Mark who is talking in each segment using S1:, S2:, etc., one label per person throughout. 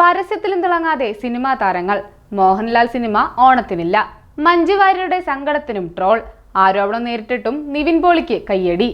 S1: പരസ്യത്തിലും തിളങ്ങാതെ സിനിമാ താരങ്ങൾ. മോഹൻലാൽ സിനിമ ഓണത്തിനില്ല. മഞ്ജുവാര്യരുടെ സങ്കടത്തിനും ട്രോൾ. ആരോപണം നേരിട്ടിട്ടും നിവിൻ പോളിക്ക് കയ്യടി.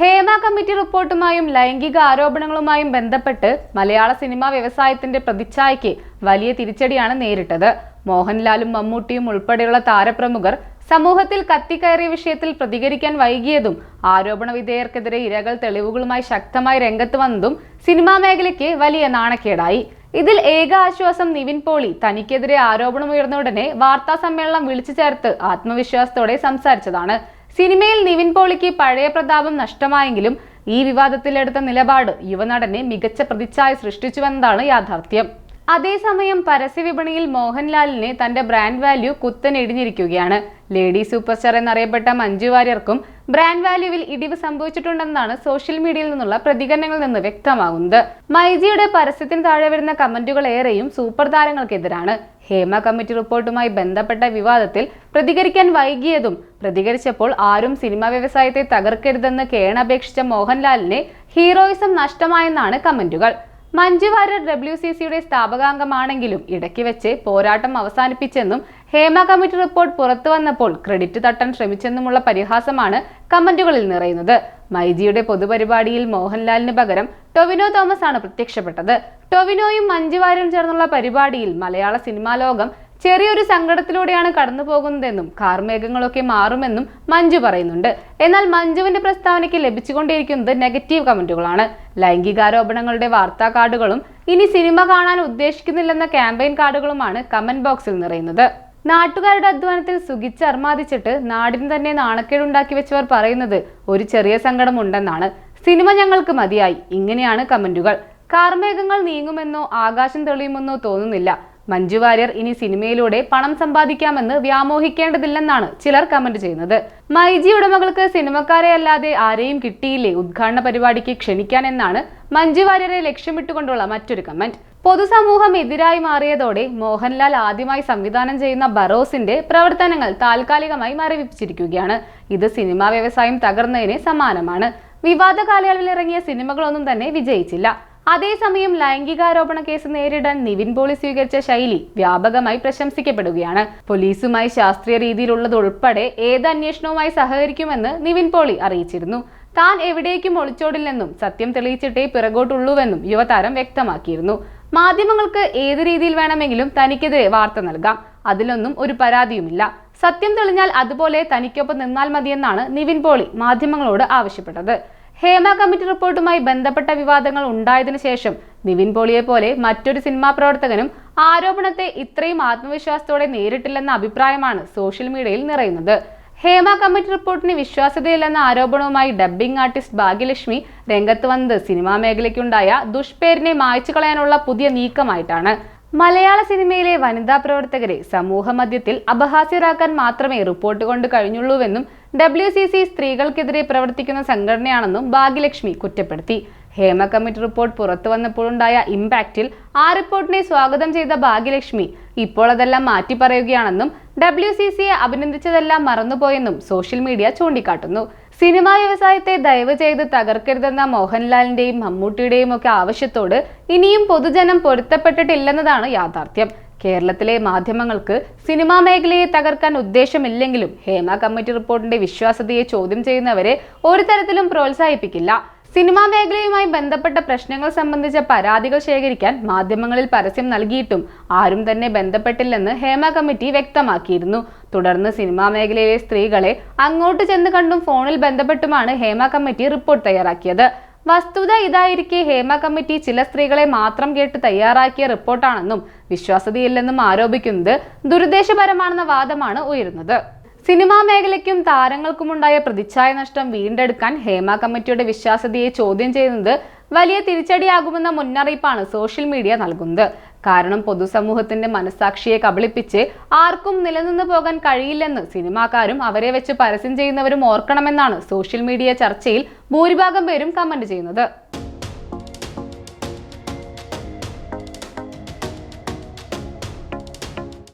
S1: ഹേമ കമ്മിറ്റി റിപ്പോർട്ടുമായും ലൈംഗിക ആരോപണങ്ങളുമായും ബന്ധപ്പെട്ട് മലയാള സിനിമാ വ്യവസായത്തിന്റെ പ്രതിച്ഛായയ്ക്ക് വലിയ തിരിച്ചടിയാണ് നേരിട്ടത്. മോഹൻലാലും മമ്മൂട്ടിയും ഉൾപ്പെടെയുള്ള താരപ്രമുഖർ സമൂഹത്തിൽ കത്തിക്കയറിയ വിഷയത്തിൽ പ്രതികരിക്കാൻ വൈകിയതും ആരോപണ വിധേയർക്കെതിരെ ഇരകൾ തെളിവുകളുമായി ശക്തമായി രംഗത്ത് വന്നതും സിനിമാ മേഖലയ്ക്ക് വലിയ നാണക്കേടായി. ഇതിൽ ഏക ആശ്വാസം നിവിൻ പോളി. തനിക്കെതിരെ ആരോപണം ഉയർന്ന ഉടനെ വാർത്താ സമ്മേളനം വിളിച്ചു ചേർത്ത് ആത്മവിശ്വാസത്തോടെ സംസാരിച്ചതാണ്. സിനിമയിൽ നിവിൻ പോളിക്ക് പഴയ പ്രതാപം നഷ്ടമായെങ്കിലും ഈ വിവാദത്തിലെടുത്ത നിലപാട് യുവനടനെ മികച്ച പ്രതിച്ഛായ സൃഷ്ടിച്ചുവെന്നതാണ് യാഥാർത്ഥ്യം. അതേസമയം പരസ്യവിപണിയിൽ മോഹൻലാലിനെ തന്റെ ബ്രാൻഡ് വാല്യൂ കുത്തനെടിഞ്ഞിരിക്കുകയാണ് ലേഡി സൂപ്പർ സ്റ്റാർ എന്നറിയപ്പെട്ട മഞ്ജു വാര്യർക്കും ബ്രാൻഡ് വാല്യൂവിൽ ഇടിവ് സംഭവിച്ചിട്ടുണ്ടെന്നാണ് സോഷ്യൽ മീഡിയയിൽ നിന്നുള്ള പ്രതികരണങ്ങളിൽ നിന്ന് വ്യക്തമാകുന്നത്. മൈജിയുടെ പരസ്യത്തിന് താഴെ വരുന്ന കമന്റുകൾ ഏറെയും സൂപ്പർ താരങ്ങൾക്കെതിരാണ്. ഹേമ കമ്മിറ്റി റിപ്പോർട്ടുമായി ബന്ധപ്പെട്ട വിവാദത്തിൽ പ്രതികരിക്കാൻ വൈകിയതും പ്രതികരിച്ചപ്പോൾ ആരും സിനിമാ വ്യവസായത്തെ തകർക്കരുതെന്ന് കേണപേക്ഷിച്ച മോഹൻലാലിനെ ഹീറോയിസം നഷ്ടമായെന്നാണ് കമന്റുകൾ. മഞ്ജു വാര്യർ ഡബ്ല്യു സി സിയുടെ സ്ഥാപകാംഗമാണെങ്കിലും ഇടയ്ക്ക് വെച്ച് പോരാട്ടം അവസാനിപ്പിച്ചെന്നും ഹേമ കമ്മിറ്റി റിപ്പോർട്ട് പുറത്തു വന്നപ്പോൾ ക്രെഡിറ്റ് തട്ടാൻ ശ്രമിച്ചെന്നുമുള്ള പരിഹാസമാണ് കമന്റുകളിൽ നിറയുന്നത്. മൈജിയുടെ പൊതുപരിപാടിയിൽ മോഹൻലാലിന് പകരം ടൊവിനോ തോമസ് ആണ് പ്രത്യക്ഷപ്പെട്ടത്. ടൊവിനോയും മഞ്ജു വാര്യരും ചേർന്നുള്ള പരിപാടിയിൽ മലയാള സിനിമാ ലോകം ചെറിയൊരു സങ്കടത്തിലൂടെയാണ് കടന്നു പോകുന്നതെന്നും കാർമേഘങ്ങളൊക്കെ മാറുമെന്നും മഞ്ജു പറയുന്നുണ്ട്. എന്നാൽ മഞ്ജുവിന്റെ പ്രസ്താവനയ്ക്ക് ലഭിച്ചുകൊണ്ടിരിക്കുന്നത് നെഗറ്റീവ് കമന്റുകളാണ്. ലൈംഗികാരോപണങ്ങളുടെ വാർത്താ കാർഡുകളും ഇനി സിനിമ കാണാൻ ഉദ്ദേശിക്കുന്നില്ലെന്ന ക്യാമ്പയിൻ കാർഡുകളുമാണ് കമന്റ് ബോക്സിൽ നിറയുന്നത്. നാട്ടുകാരുടെ അധ്വാനത്തിൽ സുഖിച്ച് അർമാദിച്ചിട്ട് നാടിന് തന്നെ നാണക്കേടുണ്ടാക്കി വെച്ചവർ പറയുന്നത് ഒരു ചെറിയ സങ്കടം ഉണ്ടെന്നാണ് സിനിമ ഞങ്ങൾക്ക് മതിയായി ഇങ്ങനെയാണ് കമന്റുകൾ. കാർമേഘങ്ങൾ നീങ്ങുമെന്നോ ആകാശം തെളിയുമെന്നോ തോന്നുന്നില്ല. മഞ്ജു വാര്യർ ഇനി സിനിമയിലൂടെ പണം സമ്പാദിക്കാമെന്ന് വ്യാമോഹിക്കേണ്ടതില്ലെന്നാണ് ചിലർ കമന്റ് ചെയ്യുന്നത്. മൈജി ഉടമകൾക്ക് സിനിമക്കാരെ അല്ലാതെ ആരെയും കിട്ടിയില്ലേ? ഉദ്ഘാടന പരിപാടിക്ക് ക്ഷണിക്കാൻ എന്നാണ് മഞ്ജു വാര്യരെ ലക്ഷ്യമിട്ടുകൊണ്ടുള്ള മറ്റൊരു കമന്റ്. പൊതുസമൂഹം എതിരായി മാറിയതോടെ മോഹൻലാൽ ആദ്യമായി സംവിധാനം ചെയ്യുന്ന ബറോസിന്റെ പ്രവർത്തനങ്ങൾ താൽക്കാലികമായി മരവിപ്പിച്ചിരിക്കുകയാണ്. ഇത് സിനിമാ വ്യവസായം തകർന്നതിന് സമാനമാണ്. വിവാദ കാലയളവിൽ ഇറങ്ങിയ സിനിമകളൊന്നും തന്നെ വിജയിച്ചില്ല. അതേസമയം ലൈംഗികാരോപണ കേസ് നേരിടാൻ നിവിൻ പോളി സ്വീകരിച്ച ശൈലി വ്യാപകമായി പ്രശംസിക്കപ്പെടുകയാണ്. പോലീസുമായി ശാസ്ത്രീയ രീതിയിലുള്ളതുൾപ്പെടെ ഏത് അന്വേഷണവുമായി സഹകരിക്കുമെന്ന് നിവിൻ പോളി അറിയിച്ചിരുന്നു. താൻ എവിടേക്കും ഒളിച്ചോടില്ലെന്നും സത്യം തെളിയിച്ചിട്ടേ പിറകോട്ടുള്ളൂവെന്നും യുവതാരം വ്യക്തമാക്കിയിരുന്നു. മാധ്യമങ്ങൾക്ക് ഏത് രീതിയിൽ വേണമെങ്കിലും തനിക്കെതിരെ വാർത്ത നൽകാം. അതിലൊന്നും ഒരു പരാതിയുമില്ല. സത്യം തെളിഞ്ഞാൽ അതുപോലെ തനിക്കൊപ്പം നിന്നാൽ മതിയെന്നാണ് നിവിൻ പോളി മാധ്യമങ്ങളോട് ആവശ്യപ്പെട്ടത്. ഹേമ കമ്മിറ്റി റിപ്പോർട്ടുമായി ബന്ധപ്പെട്ട വിവാദങ്ങൾ ഉണ്ടായതിനു ശേഷം നിവിൻ പോളിയെ പോലെ മറ്റൊരു സിനിമാ പ്രവർത്തകനും ആരോപണത്തെ ഇത്രയും ആത്മവിശ്വാസത്തോടെ നേരിട്ടില്ലെന്ന അഭിപ്രായമാണ് സോഷ്യൽ മീഡിയയിൽ നിറയുന്നത്. ഹേമ കമ്മിറ്റി റിപ്പോർട്ടിന് വിശ്വാസ്യതയില്ലെന്ന ആരോപണവുമായി ഡബ്ബിംഗ് ആർട്ടിസ്റ്റ് ഭാഗ്യലക്ഷ്മി രംഗത്ത് വന്നത് സിനിമാ മേഖലയ്ക്കുണ്ടായ ദുഷ്പേരിനെ മായ്ച്ചു കളയാനുള്ള പുതിയ നീക്കമായിട്ടാണ്. മലയാള സിനിമയിലെ വനിതാ പ്രവർത്തകരെ സമൂഹ മധ്യത്തിൽ അപഹാസ്യരാക്കാൻ മാത്രമേ റിപ്പോർട്ട് കൊണ്ട് കഴിഞ്ഞുള്ളൂവെന്നും ഡബ്ല്യു സി സി സ്ത്രീകൾക്കെതിരെ പ്രവർത്തിക്കുന്ന സംഘടനയാണെന്നും ഭാഗ്യലക്ഷ്മി കുറ്റപ്പെടുത്തി. ഹേമ കമ്മിറ്റി റിപ്പോർട്ട് പുറത്തു വന്നപ്പോഴുണ്ടായ ഇമ്പാക്റ്റിൽ ആ റിപ്പോർട്ടിനെ സ്വാഗതം ചെയ്ത ഭാഗ്യലക്ഷ്മി ഇപ്പോൾ അതെല്ലാം മാറ്റി പറയുകയാണെന്നും ഡബ്ല്യു സി സിയെ അഭിനന്ദിച്ചതെല്ലാം മറന്നുപോയെന്നും സോഷ്യൽ മീഡിയ ചൂണ്ടിക്കാട്ടുന്നു. സിനിമാ വ്യവസായത്തെ ദയവ് ചെയ്ത് തകർക്കരുതെന്ന മോഹൻലാലിന്റെയും മമ്മൂട്ടിയുടെയും ഒക്കെ ആവശ്യത്തോട് ഇനിയും പൊതുജനം പൊരുത്തപ്പെട്ടിട്ടില്ലെന്നതാണ് യാഥാർത്ഥ്യം. കേരളത്തിലെ മാധ്യമങ്ങൾക്ക് സിനിമാ മേഖലയെ തകർക്കാൻ ഉദ്ദേശമില്ലെങ്കിലും ഹേമ കമ്മിറ്റി റിപ്പോർട്ടിന്റെ വിശ്വാസ്യതയെ ചോദ്യം ചെയ്യുന്നവരെ ഒരു തരത്തിലും പ്രോത്സാഹിപ്പിക്കില്ല. സിനിമാ മേഖലയുമായി ബന്ധപ്പെട്ട പ്രശ്നങ്ങൾ സംബന്ധിച്ച പരാതികൾ ശേഖരിക്കാൻ മാധ്യമങ്ങളിൽ പരസ്യം നൽകിയിട്ടും ആരും തന്നെ ബന്ധപ്പെട്ടില്ലെന്ന് ഹേമ കമ്മിറ്റി വ്യക്തമാക്കിയിരുന്നു. തുടർന്ന് സിനിമാ മേഖലയിലെ സ്ത്രീകളെ അങ്ങോട്ട് ചെന്ന് കണ്ടും ഫോണിൽ ബന്ധപ്പെട്ടുമാണ് ഹേമ കമ്മിറ്റി റിപ്പോർട്ട് തയ്യാറാക്കിയത്. വസ്തുത ഇതായിരിക്കെ ഹേമ കമ്മിറ്റി ചില സ്ത്രീകളെ മാത്രം കേട്ട് തയ്യാറാക്കിയ റിപ്പോർട്ടാണെന്നും വിശ്വാസ്യതയില്ലെന്നും ആരോപിക്കുന്നത് ദുരുദ്ദേശപരമാണെന്ന വാദമാണ് ഉയരുന്നത്. സിനിമാ മേഖലയ്ക്കും താരങ്ങൾക്കുമുണ്ടായ പ്രതിച്ഛായ നഷ്ടം വീണ്ടെടുക്കാൻ ഹേമ കമ്മിറ്റിയുടെ വിശ്വാസ്യതയെ ചോദ്യം ചെയ്യുന്നത് വലിയ തിരിച്ചടിയാകുമെന്ന മുന്നറിയിപ്പാണ് സോഷ്യൽ മീഡിയ നൽകുന്നത്. കാരണം പൊതുസമൂഹത്തിന്റെ മനസാക്ഷിയെ കബളിപ്പിച്ച് ആർക്കും നിലനിന്ന് പോകാൻ കഴിയില്ലെന്ന് സിനിമാക്കാരും അവരെ വെച്ച് പരസ്യം ചെയ്യുന്നവരും ഓർക്കണമെന്നാണ് സോഷ്യൽ മീഡിയ ചർച്ചയിൽ ഭൂരിഭാഗം പേരും കമന്റ് ചെയ്യുന്നത്.